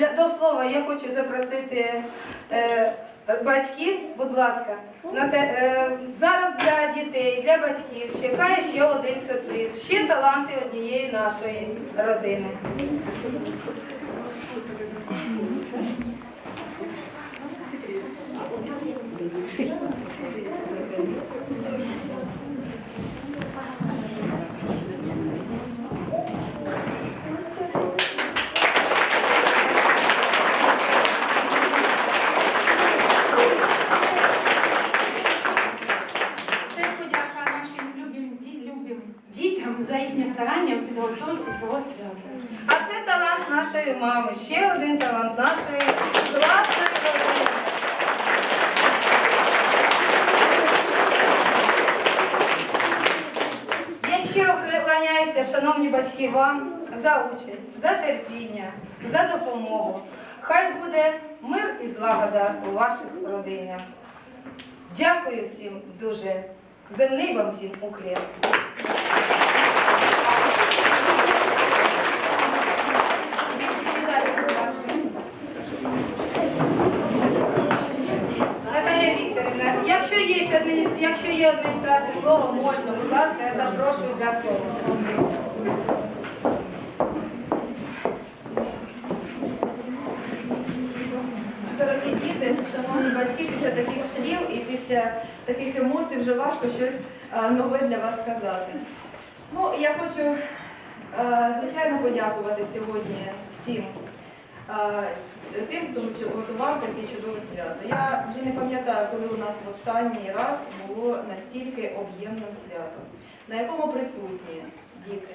Для, до слова я хочу запросити е, батьків, будь ласка. На те, е, зараз для дітей, для батьків чекає ще один сюрприз. Ще таланти однієї нашої родини. Дітям за їхнє старання в цього свята. А це талант нашої мами. Ще один талант нашої класної родини. Я щиро кланяюся, шановні батьки, вам за участь, за терпіння, за допомогу. Хай буде мир і злагода у ваших родинах. Дякую всім дуже. Земний вам всім уклін. Наталія Вікторівна, якщо є, адміністр... якщо є адміністрація слова, можна, будь ласка, я запрошую для слова. Дорогі діти, шановні батьки, після таких слів і після таких емоцій вже важко щось е, нове для вас сказати. Ну, я хочу, е, звичайно, подякувати сьогодні всім е, тим, хто готував таке чудове свято. Я пам'ятаю, коли у нас в останній раз було настільки об'ємним святом, на якому присутні діти,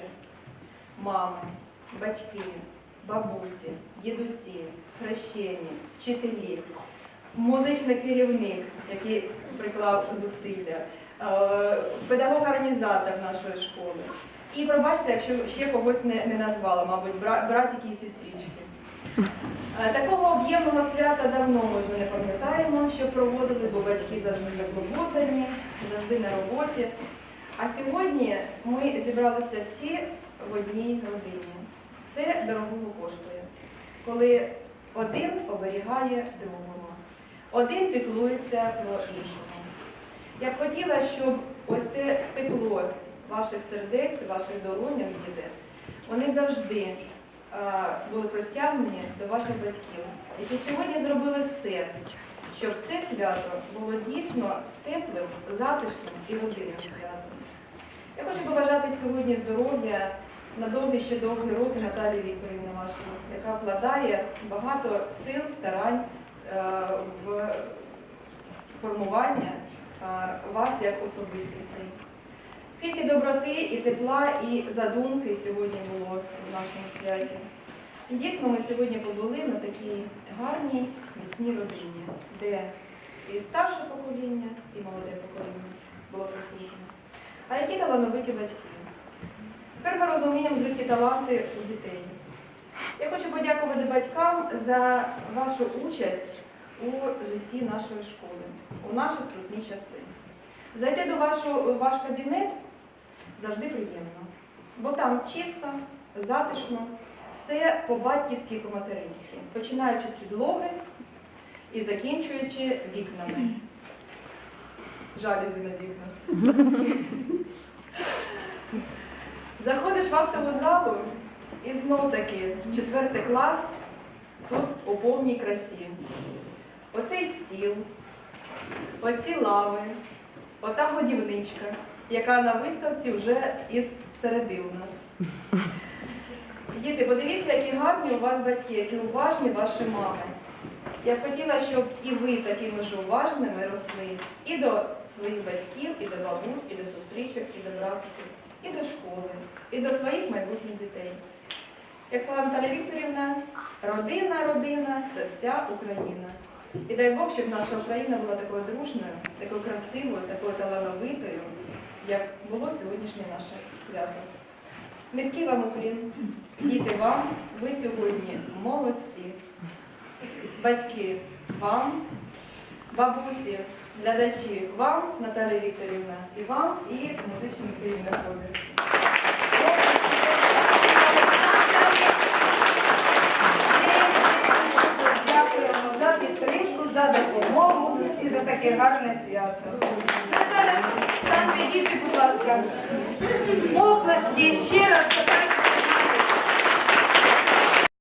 мами, батьки, бабусі, дідусі, хрещені, вчителі, музичний керівник, який приклав зусилля, е, педагог-організатор нашої школи. І пробачте, якщо ще когось не, не назвала, мабуть, бра- братики і сестрички. Е, Такого об'ємного свята давно ми вже не проводили, бо батьки завжди заклопотані, завжди на роботі. А сьогодні ми зібралися всі в одній родині. Це дорогого коштує, коли один оберігає другого, один піклується про іншого. Я б хотіла, щоб ось те тепло ваших сердець, ваших долонях, діти, вони завжди е, були простягнені до ваших батьків, які сьогодні зробили все, щоб це свято було дійсно теплим, затишним і родинним святом. Я хочу побажати сьогодні здоров'я на довгі ще довгі роки Наталії Вікторівни вашій, яка вкладає багато сил, старань е, в формування е, вас як особистостей. Скільки доброти і тепла, і задумки сьогодні було в нашому святі. Дійсно, ми сьогодні побули на такій гарній, міцній родині, де і старше покоління, і молоде покоління було присутнє. А які талановиті батьки? Тепер ми розуміємо, звідки таланти у дітей. Я хочу подякувати батькам за вашу участь у житті нашої школи, у наші скрутні часи. Зайти до вашого, ваш кабінет завжди приємно, бо там чисто, затишно, все по-батьківськи і по-материнськи, починаючи з підлоги і закінчуючи вікнами. Жалюзі на вікнах. Заходиш в актову залу і знов таки четвертий клас тут у повній красі. Оцей стіл, оці лави, ота годівничка, яка на виставці вже із середи у нас. Діти, подивіться, які гарні у вас батьки, які уважні ваші мами. Я б хотіла, щоб і ви такими ж уважними росли і до своїх батьків, і до бабусь, і до сестричок, і до братиків, і до школи, і до своїх майбутніх дітей. Як сказала Наталя Вікторівна, родина, родина це вся Україна. І дай Бог, щоб наша Україна була такою дружною, такою красивою, такою талановитою, як було сьогоднішнє наше свято. Низький вам уклін, діти вам, ви сьогодні молодці. Батьки вам, бабусі, глядачі вам, Наталія Вікторівна, і вам, і таке гарне свято. Ну зараз станьте діти, будь ласка, оплески ще раз.